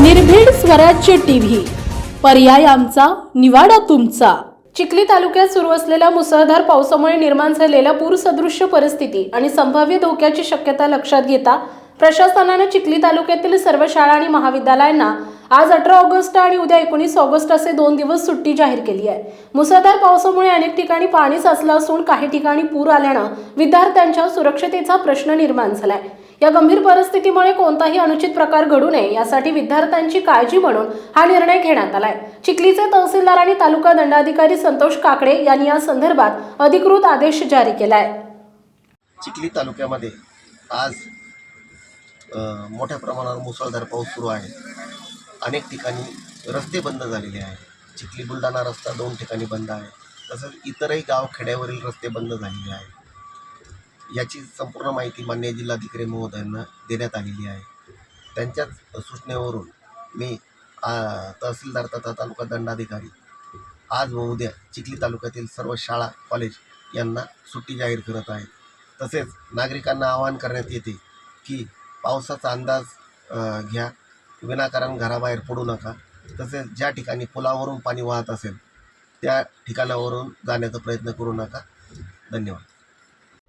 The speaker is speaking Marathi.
निर्भीड स्वराज्य टीव्ही. पर्याय आमचा निवाडा तुमचा. चिखली तालुक्यात सुरू असलेल्या मुसळधार पावसामुळे निर्माण झालेल्या पूरसदृश्य परिस्थिती आणि संभाव्य धोक्याची शक्यता लक्षात घेता प्रशासनानं चिखली तालुक्यातील सर्व शाळा आणि महाविद्यालयांना आज अठरा ऑगस्ट आणि उद्या एकोणीस ऑगस्ट असे दोन दिवस सुट्टी जाहीर केली आहे. मुसळधार पावसामुळे अनेक ठिकाणी पाणी साचलं असून काही ठिकाणी पूर आल्यानं विद्यार्थ्यांच्या सुरक्षतेचा प्रश्न निर्माण झालाय. या गंभीर परिस्थितीमुळे कोणताही अनुचित प्रकार घडू नये यासाठी विद्यार्थ्यांची काळजी म्हणून हा निर्णय घेण्यात आलाय. चिखलीचे तहसीलदार आणि तालुका दंडाधिकारी संतोष काकडे यांनी या संदर्भात अधिकृत आदेश जारी केलाय. चिखली तालुक्यामध्ये आज मोठ्या प्रमाणावर मुसळधार पाऊस सुरू आहे. अनेक ठिकाणी रस्ते बंद झालेले आहे चिखली बुलढाणा रस्ता दोन ठिकाणी बंद आहे. तसंच इतरही गाव खेड्यावरील रस्ते बंद झालेले आहे याची संपूर्ण माहिती मान्य जिल्हाधिकारी महोदयांना देण्यात आलेली आहे. त्यांच्याच सूचनेवरून मी तहसीलदार तथा तालुका दंडाधिकारी आज व उद्या चिखली तालुक्यातील सर्व शाळा कॉलेज यांना सुट्टी जाहीर करत आहे तसेच नागरिकांना आवाहन करण्यात येते की पावसाचा अंदाज घ्या. विनाकारण घराबाहेर पडू नका. तसेच ज्या ठिकाणी पुलावरून पाणी वाहत असेल त्या ठिकाणावरून जाण्याचा प्रयत्न करू नका. धन्यवाद.